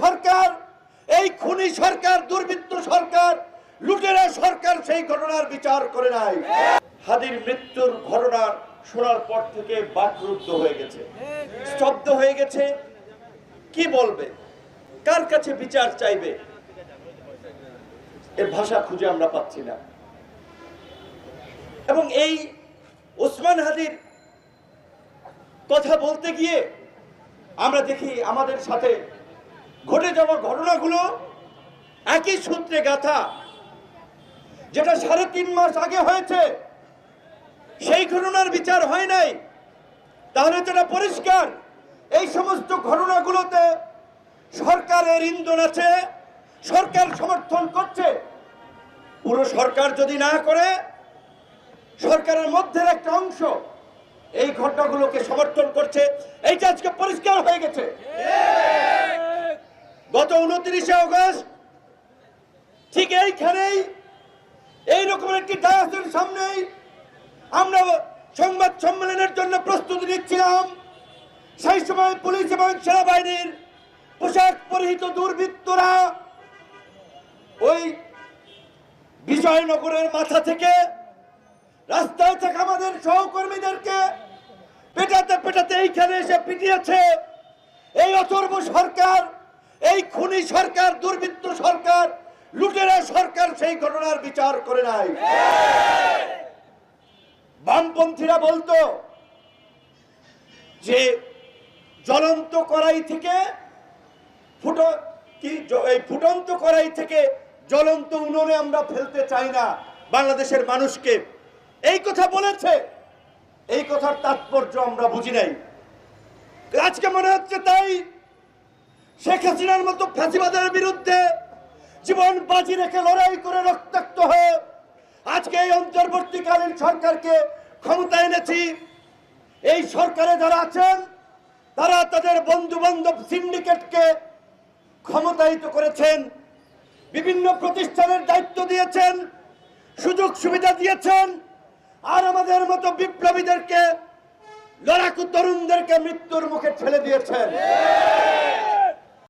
সরকার, এই খুনি সরকার, দুর্বৃত্ত সরকার, লুটেরা সরকার সেই ঘটনার বিচার করে নাই। হাদির মৃত্যুর ঘটনা শোনার পর থেকে বাকরুদ্ধ হয়ে গেছে। স্তব্ধ হয়ে গেছে। কি বলবে? কার কাছে বিচার চাইবে? এর ভাষা খুঁজে আমরা পাচ্ছি না। এবং এই ওসমান হাদির কথা বলতে গিয়ে আমরা দেখি আমাদের সাথে ঘটে যাওয়া ঘটনাগুলো একই সূত্রে গাথা। যেটা সাড়ে তিন মাস আগে হয়েছে, সেই ঘটনার বিচার হয় নাই। তাহলে এটা পরিষ্কার। এই সমস্ত ঘটনাগুলোতে সরকারের ইন্ধন আছে, সরকার সমর্থন করছে। পুরো সরকার যদি না করে, সরকারের মধ্যে একটা অংশ এই ঘটনাগুলোকে সমর্থন করছে। এইটা আজকে পরিষ্কার হয়ে গেছে। গত উনত্রিশে অগস্ট ঠিক এইখানেই, এইরকম একটি ডায়াসের সামনেই আমরা সংবাদ সম্মেলনের জন্য প্রস্তুতি নিচ্ছিলাম। সেই সময় পুলিশ এবং সেনাবাহিনীর পোশাক পরিহিত দুর্বৃত্তরা ওই বিজয়নগরের মাথা থেকে রাস্তায় থাকা আমাদের সহকর্মীদেরকে পেটাতে পেটাতে এইখানে এসে পিটিয়েছে। এই অথর্ব সরকার এই খুনি সরকার, দুর্বৃত্ত সরকার, লুটেরা সরকার সেই ঘটনার বিচার করে নাই। বামপন্থীরা বলতো যে জ্বলন্ত কড়াই থেকে ফুটো কি এই ফুটন্ত কড়াই থেকে জ্বলন্ত উনুনে আমরা ফেলতে চাই না বাংলাদেশের মানুষকে। এই কথা বলেছে। এই কথার তাৎপর্য আমরা বুঝি নাই। আজকে মনে হচ্ছে তাই শেখ হাসিনার মতো ফ্যাসিবাদের বিরুদ্ধে জীবন বাজি রেখে লড়াই করে রক্তাক্ত হয়ে আজকে এই অন্তর্বর্তীকালীন সরকারকে ক্ষমতা এনেছি। এই সরকারে যারা আছেন, তারা তাদের বন্ধু বান্ধব সিন্ডিকেটকে ক্ষমতায়িত করেছেন, বিভিন্ন প্রতিষ্ঠানের দায়িত্ব দিয়েছেন, সুযোগ সুবিধা দিয়েছেন, আর আমাদের মতো বিপ্লবীদেরকে, লড়াকু তরুণদেরকে মৃত্যুর মুখে ঠেলে দিয়েছেন।